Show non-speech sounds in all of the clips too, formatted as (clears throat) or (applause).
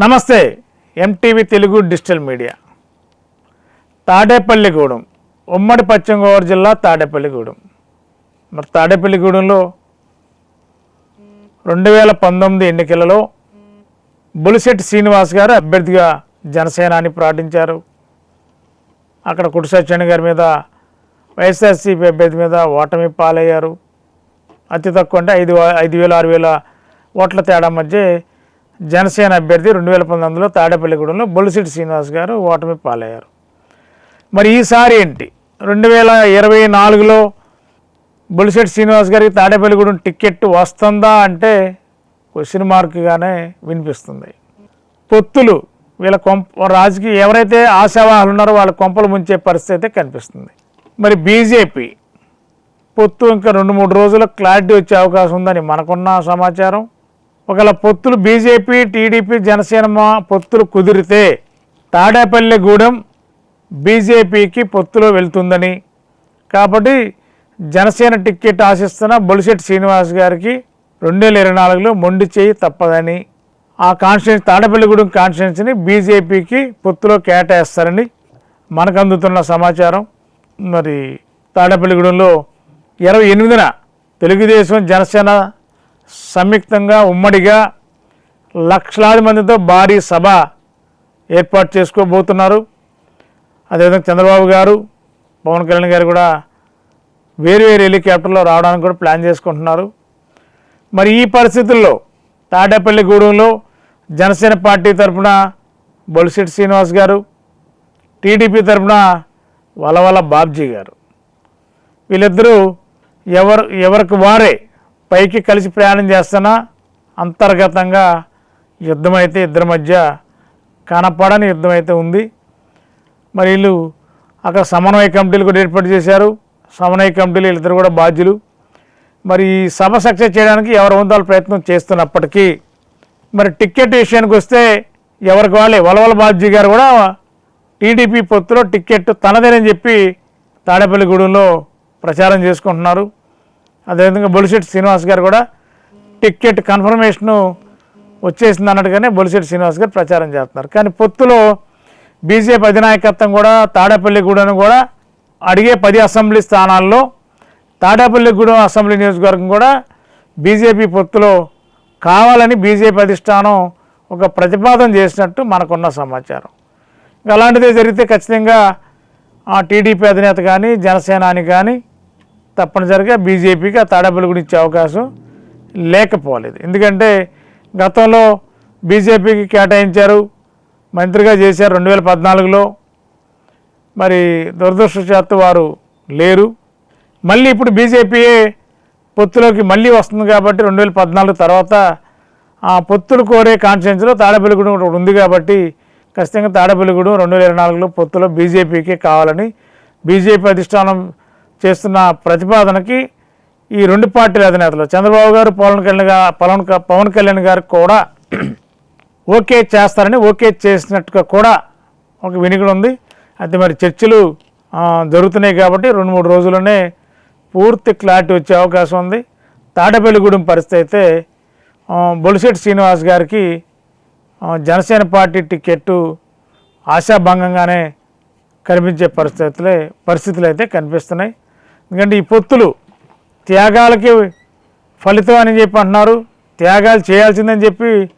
Namaste MTV Telugu digital media. Tadepalligudem ఉమ్మడి పశ్చిమ గోదావరి జిల్లా తాడేపల్లిగూడెం. మరి తాడేపల్లిగూడెంలో రెండు వేల పంతొమ్మిది ఎన్నికలలో బులిశెట్టి శ్రీనివాస్ గారు అభ్యర్థిగా జనసేనాని ప్రకటించారు అక్కడ కుటి గారి మీద వైఎస్ఆర్సీపీ అభ్యర్థి మీద ఓటమి పాలయ్యారు. అతి తక్కువ అంటే ఐదు ఐదు వేల ఆరు వేల ఓట్ల తేడా మధ్య జనసేన అభ్యర్థి రెండు వేల పంతొమ్మిదిలో తాడేపల్లిగూడెంలో బొలిసిటి శ్రీనివాస్ గారు ఓటమి పాలయ్యారు. మరి ఈసారి ఏంటి? రెండు వేల ఇరవై నాలుగులో బొలిశెట్టి శ్రీనివాస్ గారికి తాడేపల్లిగూడెం టికెట్ వస్తుందా అంటే క్వశ్చన్ మార్క్గానే వినిపిస్తుంది. పొత్తులు వీళ్ళ కొంప రాజకీయ ఎవరైతే ఆశావాహులు ఉన్నారో వాళ్ళ కొంపలు ముంచే పరిస్థితి అయితే కనిపిస్తుంది. మరి బీజేపీ పొత్తు ఇంకా రెండు మూడు రోజుల్లో క్లారిటీ వచ్చే అవకాశం ఉందని మనకున్న సమాచారం. ఒకవేళ పొత్తులు బీజేపీ టీడీపీ జనసేన మా- పొత్తులు కుదిరితే తాడేపల్లిగూడెం బీజేపీకి పొత్తులో వెళ్తుందని. కాబట్టి జనసేన టిక్కెట్ ఆశిస్తున్న బొలిశెట్టి శ్రీనివాస్ గారికి రెండు వేల ఇరవై నాలుగులో మొండి చేయి తప్పదని. ఆ కాన్స్టిట్యూన్స్ తాడపల్లిగూడెం కాన్స్టిట్యున్సీని బీజేపీకి పొత్తులో కేటాయిస్తారని మనకు అందుతున్న సమాచారం. మరి తాడపల్లిగూడెంలో ఇరవై ఎనిమిదిన తెలుగుదేశం జనసేన సంయుక్తంగా ఉమ్మడిగా లక్షలాది మందితో భారీ సభ ఏర్పాటు చేసుకోబోతున్నారు. అదేవిధంగా చంద్రబాబు గారు పవన్ కళ్యాణ్ గారు కూడా వేరు వేరు హెలికాప్టర్లో రావడానికి కూడా ప్లాన్ చేసుకుంటున్నారు. మరి ఈ పరిస్థితుల్లో తాడేపల్లిగూడెంలో జనసేన పార్టీ తరఫున బొలిశెట్టి శ్రీనివాస్ గారు టీడీపీ తరఫున వలవల బాబ్జీ గారు. వీళ్ళిద్దరూ ఎవరు ఎవరికి వారే పైకి కలిసి ప్రయాణం చేస్తున్నా అంతర్గతంగా యుద్ధం అయితే ఇద్దరి మధ్య కనపడని యుద్ధం అయితే ఉంది. మరి వీళ్ళు అక్కడ సమన్వయ కమిటీలు కూడా ఏర్పాటు చేశారు. సమన్వయ కమిటీలు వీళ్ళిద్దరు కూడా బాధ్యులు. మరి ఈ సభ సక్సెస్ చేయడానికి ఎవరు వందల ప్రయత్నం చేస్తున్నప్పటికీ మరి టిక్కెట్ విషయానికి వస్తే ఎవరికి వాళ్ళే? వలవల బాబ్జీ గారు కూడా టీడీపీ పొత్తులో టిక్కెట్ తనదేనని చెప్పి తాడేపల్లిగూడెంలో ప్రచారం చేసుకుంటున్నారు. అదేవిధంగా బొలిశెట్టి శ్రీనివాస్ గారు కూడా టికెట్ కన్ఫర్మేషను వచ్చేసింది అన్నట్టుగానే బొలిశెట్టి శ్రీనివాస్ గారు ప్రచారం చేస్తున్నారు. కానీ పొత్తులో బీజేపీ అధినాయకత్వం కూడా తాడేపల్లిగూడెను కూడా అడిగే పది అసెంబ్లీ స్థానాల్లో తాడేపల్లిగూడెం అసెంబ్లీ నియోజకవర్గం కూడా బీజేపీ పొత్తులో కావాలని బీజేపీ అధిష్టానం ఒక ప్రతిపాదన చేసినట్టు మనకున్న సమాచారం. ఇంకా అలాంటిదే జరిగితే ఖచ్చితంగా ఆ టీడీపీ అధినేత కానీ జనసేనాని కానీ తప్పనిసరిగా బీజేపీకి ఆ తాడేపల్లిగూడెం ఇచ్చే అవకాశం లేకపోలేదు. ఎందుకంటే గతంలో బీజేపీకి కేటాయించారు మంత్రిగా చేశారు రెండు వేల పద్నాలుగులో. మరి దురదృష్టవశాత్తు వారు లేరు. మళ్ళీ ఇప్పుడు బీజేపీయే పొత్తులోకి మళ్ళీ వస్తుంది కాబట్టి రెండు వేల పద్నాలుగు తర్వాత ఆ పొత్తులు కోరే కాన్స్టిట్యున్సీలో తాడేపల్లిగూడెం ఒకటి ఉంది కాబట్టి ఖచ్చితంగా తాడేపల్లిగూడెం రెండు వేల ఇరవై నాలుగులో పొత్తులో బీజేపీకే కావాలని బీజేపీ అధిష్టానం చేస్తున్న ప్రతిపాదనకి ఈ రెండు పార్టీల అధినేతలు చంద్రబాబు గారు పవన్ కళ్యాణ్ గారు పవన్ పవన్ కళ్యాణ్ గారు కూడా (clears throat) ఓకే చేస్తారని ఓకే చేసినట్టుగా కూడా ఒక వినికిడి ఉంది. అయితే మరి చర్చలు జరుగుతున్నాయి కాబట్టి రెండు మూడు రోజుల్లోనే పూర్తి క్లారిటీ వచ్చే అవకాశం ఉంది. తాడపల్లిగూడెం పరిస్థితి అయితే బొలిశెట్టి శ్రీనివాస్ గారికి జనసేన పార్టీ టికెట్టు ఆశాభంగంగానే కనిపించే పరిస్థితులే పరిస్థితులు అయితే కనిపిస్తున్నాయి. ఎందుకంటే ఈ పొత్తులు త్యాగాలకి ఫలితం అని చెప్పి అంటున్నారు. త్యాగాలు చేయాల్సిందని చెప్పి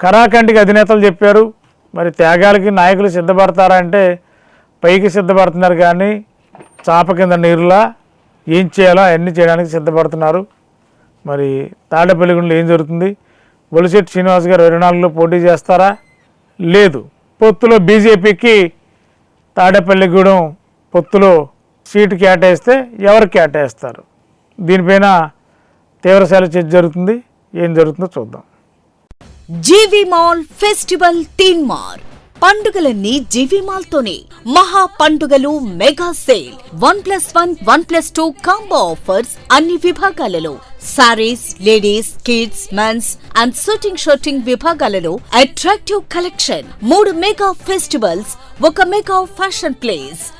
కరాఖండికి అధినేతలు చెప్పారు. మరి త్యాగాలకి నాయకులు సిద్ధపడతారా అంటే పైకి సిద్ధపడుతున్నారు కానీ చాప కింద నీరులా ఏం చేయాలో అవన్నీ చేయడానికి సిద్ధపడుతున్నారు. మరి తాడేపల్లిగూడెంలో ఏం జరుగుతుంది? బొలిశెట్టి శ్రీనివాస్ గారు ఇరవై నాలుగులో పోటీ చేస్తారా? లేదు. పొత్తులో బీజేపీకి తాడేపల్లిగూడెం పొత్తులో సీటు కేటాయిస్తే ఎవరు కేటాయిస్తారు? దీనిపైన తీవ్రశాల చర్చ జరుగుతుంది. ఏం జరుగుతుందో చూద్దాం. జీవి మాల్ ఫెస్టివల్ తీన్ మార్ పండుగలన్నీ జీవి మాల్ తోనే మహా పండుగలు mega sale. One plus one one plus two combo offers అన్ని విభాగాలలో. Sarees ladies kids mens and suiting suiting విభాగాలలో అట్రాక్టివ్ కలెక్షన్. మూడు మెగా ఫెస్టివల్స్ ఒక mega fashion place.